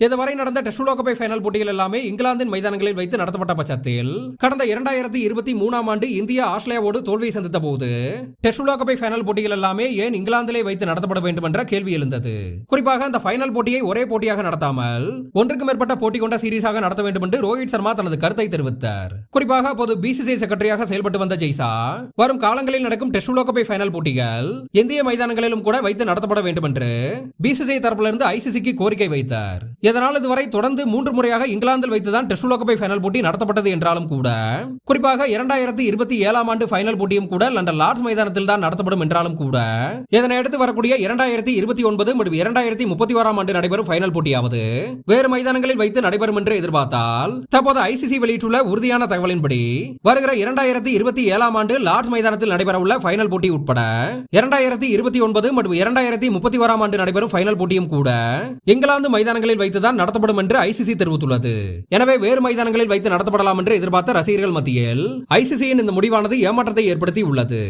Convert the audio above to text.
இதுவரை நடந்த test final போட்டிகள் எல்லாமே இங்கிலாந்தின் மைதானங்களில் வைத்து நடத்தப்பட்ட பட்சத்தில் கடந்த இரண்டாயிரத்தி இருபத்தி மூணாம் ஆண்டு இந்தியா ஆஸ்திரேலியாவோடு தோல்வியை சந்தித்த போது டெஸ்ட் ஃபைனல் போட்டிகள் எல்லாமே ஏன் இங்கிலாந்திலே வைத்து நடத்தப்பட வேண்டும் என்ற கேள்வி எழுந்தது. குறிப்பாக அந்த ஃபைனல் போட்டியை ஒரே போட்டியாக நடத்தாமல் ஒன்றுக்கு மேற்பட்ட போட்டி கொண்ட சீரீஸாக நடத்த வேண்டும் என்று ரோஹித் சர்மா தனது கருத்தை தெரிவித்தார். குறிப்பாக அப்போது பிசிசிஐ செக்ரட்டரியாக செயல்பட்டு வந்த ஜெய்சா வரும் காலங்களில் நடக்கும் டெஸ்ட் ஃபைனல் போட்டிகள் இந்திய மைதானங்களிலும் கூட வைத்து நடத்தப்பட வேண்டும் என்று பிசிசிஐ தரப்பிலிருந்து ஐசிசிக்கு கோரிக்கை வைத்தார். இதனால் இதுவரை தொடர்ந்து மூன்று முறையாக இங்கிலாந்தில் வைத்துதான் டெஸ்ட் உலகக்கோப்பை ஃபைனல் போட்டி நடத்தப்பட்டது என்றாலும் கூட குறிப்பாக இரண்டாயிரத்தி இருபத்தி ஏழாம் ஆண்டு ஃபைனல் போட்டியும் கூட லண்டன் லார்ட்ஸ் மைதானத்தில் தான் நடத்தப்படும் என்றாலும் கூட இதனை அடுத்து வரக்கூடிய இரண்டாயிரத்தி இருபத்தி ஒன்பது மற்றும் இரண்டாயிரத்தி முப்பத்தி ஓராம் ஆண்டு நடைபெறும் ஃபைனல் போட்டியாவது வேறு மைதானங்களில் வைத்து நடைபெறும் என்று எதிர்பார்த்தால் தற்போது ஐசிசி வெளியிட்டுள்ள உறுதியான தகவலின்படி வருகிற இரண்டாயிரத்தி இருபத்தி ஏழாம் ஆண்டு லார்ட்ஸ் மைதானத்தில் நடைபெறவுள்ள ஃபைனல் போட்டி உட்பட இரண்டாயிரத்தி இருபத்தி ஒன்பது மற்றும் இரண்டாயிரத்தி முப்பத்தி ஓராம் ஆண்டு நடைபெறும் ஃபைனல் போட்டியும் கூட இங்கிலாந்து மைதானங்களில் வைத்து வைத்துதான் நடத்தப்படும் என்று ஐசிசி தெரிவித்துள்ளது. எனவே வேறு மைதானங்களில் வைத்து நடத்தப்படலாம் என்று எதிர்பார்த்த ரசிகர்கள் மத்தியில் ஐசிசியின் இந்த முடிவானது ஏமாற்றத்தை ஏற்படுத்தி உள்ளது